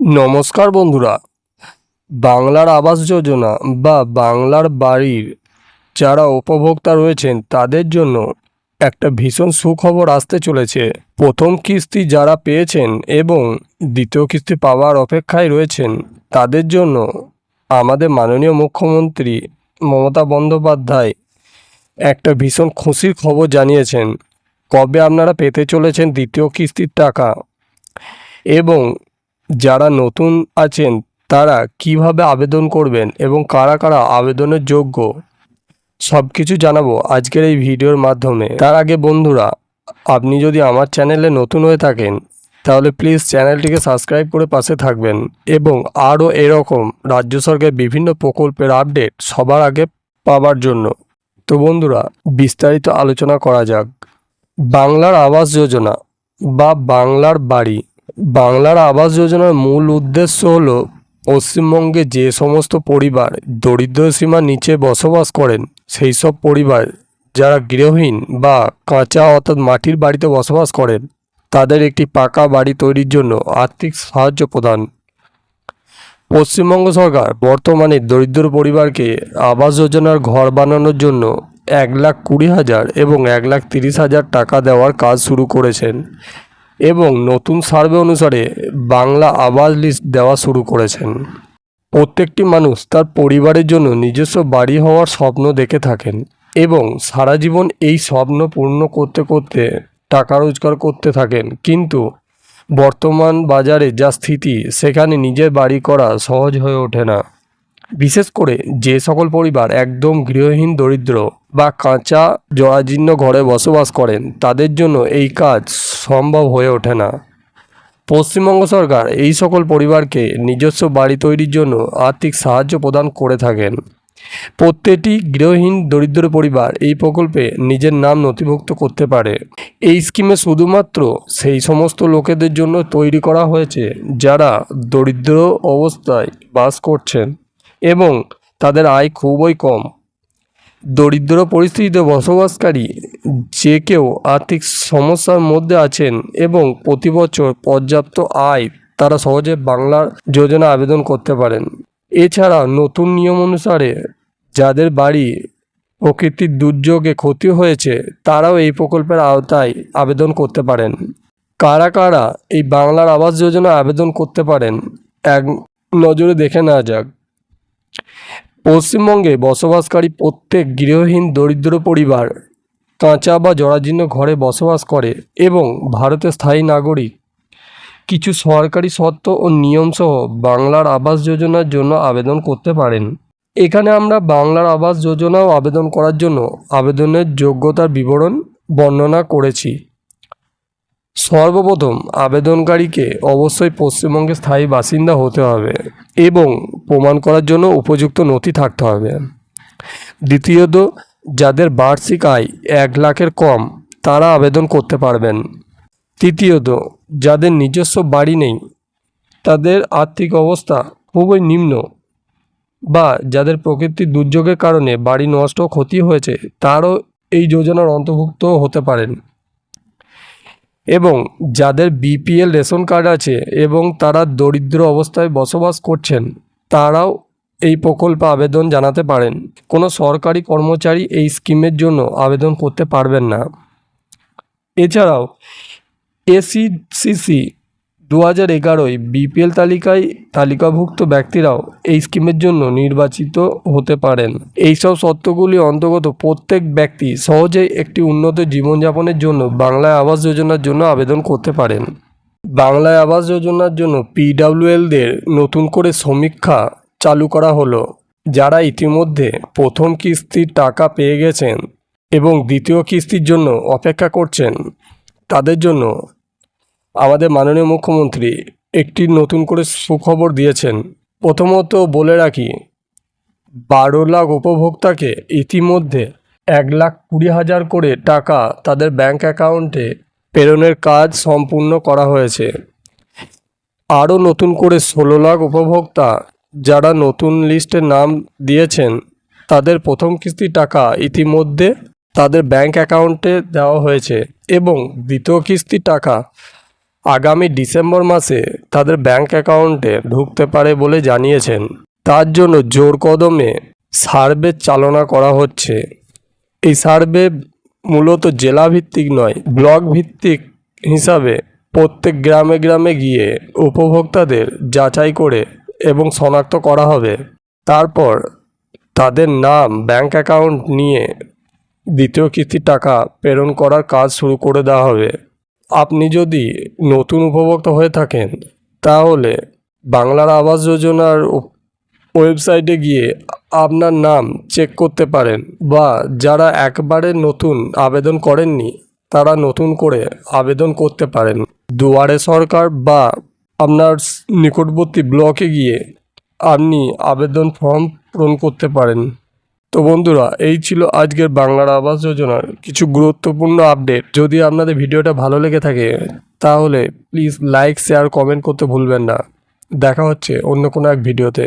নমস্কার বন্ধুরা। বাংলার আবাস যোজনা বা বাংলার বাড়ির যারা উপভোক্তা রয়েছেন, তাদের জন্য একটা ভীষণ সুখবর আসতে চলেছে। প্রথম কিস্তি যারা পেয়েছেন এবং দ্বিতীয় কিস্তি পাওয়ার অপেক্ষায় রয়েছেন, তাদের জন্য আমাদের মাননীয় মুখ্যমন্ত্রী মমতা বন্দ্যোপাধ্যায় একটা ভীষণ খুশির খবর জানিয়েছেন। কবে আপনারা পেতে চলেছেন দ্বিতীয় কিস্তির টাকা? এবং যারা নতুন আছেন, তারা কীভাবে আবেদন করবেন এবং কারা কারা আবেদনের যোগ্য? সব কিছু জানাব আজকের এই ভিডিওর মাধ্যমে। তার আগে বন্ধুরা, আপনি যদি আমার চ্যানেলে নতুন হয়ে থাকেন, তাহলে প্লিজ চ্যানেলটিকে সাবস্ক্রাইব করে পাশে থাকবেন এবং আরও এরকম রাজ্য সরকারের বিভিন্ন প্রকল্পের আপডেট সবার আগে পাওয়ার জন্য। তো বন্ধুরা, বিস্তারিত আলোচনা করা যাক। বাংলার আবাস যোজনা বা বাংলার বাড়ি। বাংলার আবাস যোজনার মূল উদ্দেশ্য হলো পশ্চিমবঙ্গে যে সমস্ত পরিবার দরিদ্র সীমার নিচে বসবাস করেন, সেই সব পরিবার যারা গৃহহীন বা কাঁচা অর্থাৎ মাটির বাড়িতে বসবাস করেন, তাদের একটি পাকা বাড়ি তৈরির জন্য আর্থিক সাহায্য প্রদান। পশ্চিমবঙ্গ সরকার বর্তমানে দরিদ্র পরিবারকে আবাস যোজনার ঘর বানানোর জন্য এক লাখ কুড়ি হাজার এবং এক লাখ তিরিশ হাজার টাকা দেওয়ার কাজ শুরু করেছেন। এবং নতুন সার্ভে অনুসারে বাংলা আবাস লিস্ট দেওয়া শুরু করেছেন। প্রত্যেকটি মানুষ তার পরিবারের জন্য নিজস্ব বাড়ি হওয়ার স্বপ্ন দেখে থাকেন এবং সারা জীবন এই স্বপ্ন পূর্ণ করতে করতে টাকা রোজগার করতে থাকেন। কিন্তু বর্তমান বাজারে যা স্থিতি, সেখানে নিজের বাড়ি করা সহজ হয়ে ওঠে না। বিশেষ করে যে সকল পরিবার একদম গৃহহীন, দরিদ্র বা কাঁচা জরাজীর্ণ ঘরে বসবাস করেন, তাদের জন্য এই কাজ সম্ভব হয়ে ওঠে না। পশ্চিমবঙ্গ সরকার এই সকল পরিবারকে নিজস্ব বাড়ি তৈরির জন্য আর্থিক সাহায্য প্রদান করে থাকেন। প্রত্যেকটি গৃহহীন, দরিদ্র পরিবার এই প্রকল্পে নিজের নাম নথিভুক্ত করতে পারে। এই স্কিমে শুধুমাত্র সেই সমস্ত লোকেদের জন্য তৈরি করা হয়েছে যারা দরিদ্র অবস্থায় বাস করছেন। এবং তাদের আয় খুবই কম। দরিদ্র পরিস্থিতিতে বসবাসকারী যে কেউ আর্থিক সমস্যার মধ্যে আছেন এবং প্রতি বছর পর্যাপ্ত আয়, তারা সহজে বাংলার যোজনা আবেদন করতে পারেন। এছাড়া নতুন নিয়ম অনুসারে যাদের বাড়ি প্রকৃতির দুর্যোগে ক্ষতি হয়েছে, তারাও এই প্রকল্পের আওতায় আবেদন করতে পারেন। কারা কারা এই বাংলার আবাস যোজনা আবেদন করতে পারেন, এক নজরে দেখে নেওয়া যাক। পশ্চিমবঙ্গে বসবাসকারী প্রত্যেক গৃহহীন দরিদ্র পরিবার কাঁচা বা জরাজীর্ণ ঘরে বসবাস করে এবং ভারতের স্থায়ী নাগরিক। কিছু সরকারি শর্ত ও নিয়মসহ বাংলার আবাস যোজনার জন্য আবেদন করতে পারেন। এখানে আমরা বাংলার আবাস যোজনাও আবেদন করার জন্য আবেদনের যোগ্যতার বিবরণ বর্ণনা করেছি। সর্বপ্রথম আবেদনকারীকে অবশ্যই পশ্চিমবঙ্গের স্থায়ী বাসিন্দা হতে হবে এবং প্রমাণ করার জন্য উপযুক্ত নথি থাকতে হবে। দ্বিতীয়ত, যাদের বার্ষিক আয় এক লাখের কম, তারা আবেদন করতে পারবেন। তৃতীয়ত, যাদের নিজস্ব বাড়ি নেই, তাদের আর্থিক অবস্থা খুবই নিম্ন বা যাদের প্রকৃতির দুর্যোগের কারণে বাড়ি নষ্ট ক্ষতি হয়েছে, তারও এই যোজনার অন্তর্ভুক্ত হতে পারেন। এবং যাদের বিপিএল রেশন কার্ড আছে এবং তারা দরিদ্র অবস্থায় বসবাস করছেন তারাও এই প্রকল্পে আবেদন জানাতে পারেন। কোনো সরকারি কর্মচারী এই স্কিমের জন্য আবেদন করতে পারবেন না। এছাড়াও এসিসিসি দু হাজার এগারোয় বিপিএল তালিকায় তালিকাভুক্ত ব্যক্তিরাও এই স্কিমের জন্য নির্বাচিত হতে পারেন। এইসব শর্তগুলি অন্তর্গত প্রত্যেক ব্যক্তি সহজেই একটি উন্নত জীবনযাপনের জন্য বাংলায় আবাস যোজনার জন্য আবেদন করতে পারেন। বাংলায় আবাস যোজনার জন্য পিডাব্লিউএলদের নতুন করে সমীক্ষা চালু করা হলো, যারা ইতিমধ্যে প্রথম কিস্তির টাকা পেয়ে গেছেন এবং দ্বিতীয় কিস্তির জন্য অপেক্ষা করছেন। তাদের জন্য আমাদের মাননীয় মুখ্যমন্ত্রী একটি নতুন করে সুখবর দিয়েছেন। প্রথমত বলে রাখি, বারো লাখ উপভোক্তাকে ইতিমধ্যে এক লাখ কুড়ি হাজার করে টাকা তাদের ব্যাংক অ্যাকাউন্টে প্রেরণের কাজ সম্পূর্ণ করা হয়েছে। আরও নতুন করে ষোলো লাখ উপভোক্তা যারা নতুন লিস্টে নাম দিয়েছেন, তাদের প্রথম কিস্তির টাকা ইতিমধ্যে তাদের ব্যাংক অ্যাকাউন্টে দেওয়া হয়েছে এবং দ্বিতীয় কিস্তি টাকা আগামী ডিসেম্বর মাসে তাদের ব্যাংক অ্যাকাউন্টে ঢুকতে পারে বলে জানিয়েছেন। তার জন্য জোর কদমে সার্ভে চালনা করা হচ্ছে। এই সার্ভে মূলত জেলা ভিত্তিক নয় ব্লক ভিত্তিক হিসাবে প্রত্যেক গ্রামে গ্রামে গিয়ে উপভোক্তাদের যাচাই করে এবং শনাক্ত করা হবে। তারপর তাদের নাম, ব্যাংক অ্যাকাউন্ট নিয়ে দ্বিতীয় কিস্তির টাকা প্রেরণ করার কাজ শুরু করে দেওয়া হবে। আপনি যদি নতুন উপভোক্তা হয়ে থাকেন, তাহলে বাংলার আবাস যোজনার ওয়েবসাইটে গিয়ে আপনার নাম চেক করতে পারেন বা যারা একবারে নতুন আবেদন করেননি, তারা নতুন করে আবেদন করতে পারেন। দুয়ারে সরকার বা আপনার নিকটবর্তী ব্লকে গিয়ে আপনি আবেদন ফর্ম পূরণ করতে পারেন। তো বন্ধুরা, এই ছিল আজকের বাংলার আবাস যোজনার কিছু গুরুত্বপূর্ণ আপডেট। যদি আপনাদের ভিডিওটা ভালো লেগে থাকে, তাহলে প্লিজ লাইক শেয়ার কমেন্ট করতে ভুলবেন না। দেখা হচ্ছে অন্য কোনো এক ভিডিওতে।